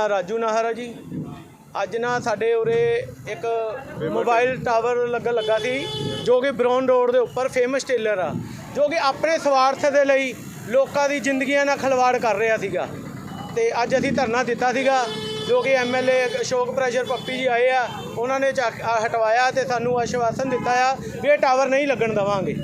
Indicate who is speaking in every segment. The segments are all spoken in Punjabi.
Speaker 1: ਨਾਂ ਰਾਜੂ ਨਾਹਰ ਆ ਜੀ। ਅੱਜ ਨਾ ਸਾਡੇ ਉਰੇ ਇੱਕ ਮੋਬਾਈਲ ਟਾਵਰ ਲੱਗਣ ਲੱਗਾ ਸੀ ਜੋ ਕਿ ਬ੍ਰਾਊਨ ਰੋਡ ਦੇ ਉੱਪਰ ਫੇਮਸ ਟੇਲਰ ਆ ਜੋ ਕਿ ਆਪਣੇ ਸਵਾਰਥ ਦੇ ਲਈ ਲੋਕਾਂ ਦੀ ਜ਼ਿੰਦਗੀਆਂ ਨਾਲ ਖਿਲਵਾੜ ਕਰ ਰਿਹਾ ਸੀਗਾ। ਤੇ ਅੱਜ ਅਸੀਂ ਧਰਨਾ ਦਿੱਤਾ ਸੀਗਾ ਜੋ ਕਿ ਐਮਐਲਏ ਅਸ਼ੋਕ ਪ੍ਰੈਸ਼ਰ ਪੱਪੀ ਜੀ ਆਏ ਆ ਉਹਨਾਂ ਨੇ ਹਟਵਾਇਆ ਤੇ ਸਾਨੂੰ ਆਸ਼ਵਾਸਨ ਦਿੱਤਾ ਆ ਵੀ ਇਹ ਟਾਵਰ ਨਹੀਂ ਲੱਗਣ ਦੇਵਾਂਗੇ।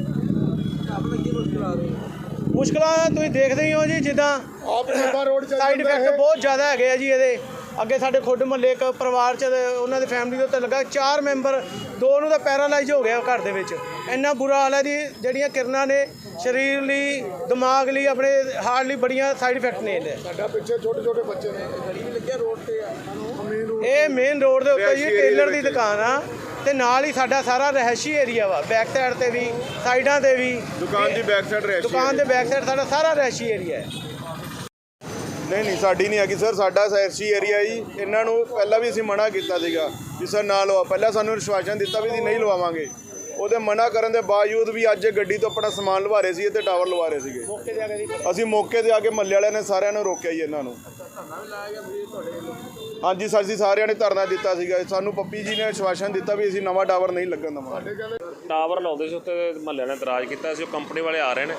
Speaker 1: ਮੁਸ਼ਕਲਾਂ ਤੁਸੀਂ ਦੇਖਦੇ ਹੀ ਹੋ ਜੀ ਜਿੱਦਾਂ
Speaker 2: ਆਪ ਨੰਬਰ ਰੋਡ ਚੱਲ
Speaker 1: ਸਾਈਡ
Speaker 2: ਜਾਂਦਾ
Speaker 1: ਇਫੈਕਟ
Speaker 2: ਹੈ।
Speaker 1: ਬਹੁਤ ਜ਼ਿਆਦਾ ਹੈਗੇ ਆ ਜੀ ਇਹਦੇ। ਅੱਗੇ ਸਾਡੇ ਖੁੱਡ ਮਹੱਲੇ ਇੱਕ ਪਰਿਵਾਰ ਚ ਉਹਨਾਂ ਦੇ ਫੈਮਿਲੀ ਦੇ ਉੱਤੇ ਲੱਗਾ। ਚਾਰ ਮੈਂਬਰ ਦੋ ਨੂੰ ਤਾਂ ਪੈਰਾਲਾਈਜ਼ ਹੋ ਗਿਆ ਘਰ ਦੇ ਵਿੱਚ। ਇੰਨਾ ਬੁਰਾ ਹਾਲ ਹੈ ਜੀ ਜਿਹੜੀਆਂ ਕਿਰਨਾਂ ਨੇ ਸਰੀਰ ਲਈ ਦਿਮਾਗ ਲਈ ਆਪਣੇ ਹਾਰਟ ਲਈ ਬੜੀਆਂ ਸਾਈਡ ਇਫੈਕਟ ਨੇ ਇਹਦੇ।
Speaker 2: ਸਾਡਾ ਪਿੱਛੇ ਛੋਟੇ ਛੋਟੇ ਬੱਚੇ ਨੇ। ਗੜੀ ਵੀ ਲੱਗਿਆ ਰੋਡ ਤੇ ਆ। ਮੇਨ ਰੋਡ
Speaker 1: ਇਹ ਮੇਨ ਰੋਡ ਦੇ ਉੱਤੇ ਜੀ ਟੇਲਰ
Speaker 2: ਦੇ।
Speaker 1: ਦੁਕਾਨ ਆ। ਤੇ ਨਾਲ ਹੀ ਸਾਡਾ ਸਾਰਾ ਰਹਿਸ਼ੀ ਏਰੀਆ ਵਾ ਬੈਕ ਸਾਈਡ ਤੇ ਵੀ ਸਾਈਡਾਂ ਤੇ ਵੀ।
Speaker 2: ਦੁਕਾਨ ਦੀ ਬੈਕ ਸਾਈਡ ਰਹਿ
Speaker 1: ਦੁਕਾਨ ਦੇ ਬੈਕ ਸਾਈਡ ਸਾਡਾ ਸਾਰਾ ਰਹਿਸ਼ੀ ਏਰੀਆ ਹੈ।
Speaker 2: ਨਹੀਂ ਨਹੀਂ ਸਾਡੀ ਨਹੀਂ ਹੈਗੀ ਸਰ ਸਾਡਾ ਸੈਰਸੀ ਏਰੀਆ ਜੀ। ਇਹਨਾਂ ਨੂੰ ਪਹਿਲਾਂ ਵੀ ਅਸੀਂ ਮਨਾ ਕੀਤਾ ਸੀਗਾ ਵੀ ਸਰ ਨਾ ਲਵਾ ਪਹਿਲਾਂ ਸਾਨੂੰ ਵਿਸ਼ਵਾਸਨ ਦਿੱਤਾ ਵੀ ਅਸੀਂ ਨਹੀਂ ਲਵਾਵਾਂਗੇ। ਉਹਦੇ ਮਨਾ ਕਰਨ ਦੇ ਬਾਵਜੂਦ ਵੀ ਅੱਜ ਗੱਡੀ ਤੋਂ ਆਪਣਾ ਸਮਾਨ ਲਵਾ ਰਹੇ ਸੀ ਤੇ ਟਾਵਰ ਲਵਾ ਰਹੇ ਸੀਗੇ। ਅਸੀਂ ਮੌਕੇ ਤੇ ਆ ਕੇ ਮੱਲੇ ਵਾਲਿਆਂ ਨੇ ਸਾਰਿਆਂ ਨੂੰ ਰੋਕਿਆ ਜੀ ਇਹਨਾਂ ਨੂੰ। ਹਾਂਜੀ ਸਰ ਜੀ ਸਾਰਿਆਂ ਨੇ ਧਰਨਾ ਦਿੱਤਾ ਸੀਗਾ। ਸਾਨੂੰ ਪੱਪੀ ਜੀ ਨੇ ਵਿਸ਼ਵਾਸਨ ਦਿੱਤਾ ਵੀ ਅਸੀਂ ਨਵਾਂ ਟਾਵਰ ਨਹੀਂ ਲੱਗਣ ਦੇਵਾਂਗੇ।
Speaker 3: ਟਾਵਰ ਲਾਉਂਦੇ ਸੀ ਉੱਤੇ ਮਹੱਲੇ ਨੇ ਇਤਰਾਜ਼ ਕੀਤਾ ਸੀ, ਉਹ ਕੰਪਨੀ ਵਾਲੇ ਆ ਰਹੇ ਨੇ।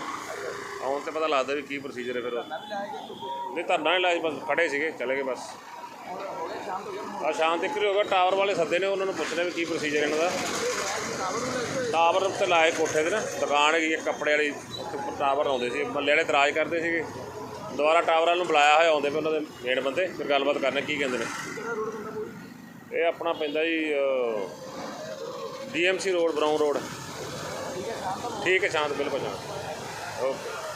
Speaker 3: ਆਉਣ ਤੇ ਪਤਾ ਲੱਗਦਾ ਵੀ ਕੀ ਪ੍ਰੋਸੀਜਰ ਹੈ ਫਿਰ ਨਹੀਂ, ਧਰਨਾ ਨਹੀਂ ਲਾਇਆ ਬਸ ਖੜੇ ਸੀਗੇ, ਚਲੇ ਗਏ ਬਸ। ਆ ਸ਼ਾਮ ਤੱਕ ਹੀ ਹੋ ਗਿਆ, ਟਾਵਰ ਵਾਲੇ ਸੱਦੇ ਨੇ, ਉਹਨਾਂ ਨੂੰ ਪੁੱਛਣਾ ਵੀ ਕੀ ਪ੍ਰੋਸੀਜਰ ਇਹਨਾਂ ਦਾ। ਟਾਵਰ ਉੱਤੇ ਲਾਏ ਕੋਠੇ ਦੇ ਨਾ, ਦੁਕਾਨ ਹੈਗੀ ਇੱਕ ਕੱਪੜੇ ਵਾਲੀ ਉੱਪਰ ਟਾਵਰ ਲਾਉਂਦੇ ਸੀ। ਮਹੱਲੇ ਵਾਲੇ ਇਤਰਾਜ਼ ਕਰਦੇ ਸੀਗੇ। ਦੁਬਾਰਾ ਟਾਵਰਾਂ ਨੂੰ ਬੁਲਾਇਆ ਹੋਇਆ ਆਉਂਦੇ ਪਏ ਉਹਨਾਂ ਦੇ ਮੇਨ ਬੰਦੇ, ਫਿਰ ਗੱਲਬਾਤ ਕਰਨੇ ਕੀ ਕਹਿੰਦੇ ਨੇ। ਇਹ ਆਪਣਾ ਪੈਂਦਾ ਜੀ ਡੀਐਮਸੀ ਰੋਡ ਬਰਾਊਨ ਰੋਡ ਠੀਕ ਹੈ, ਸ਼ਾਂਤ, ਬਿਲਕੁਲ ਸ਼ਾਂਤ। ਓਕੇ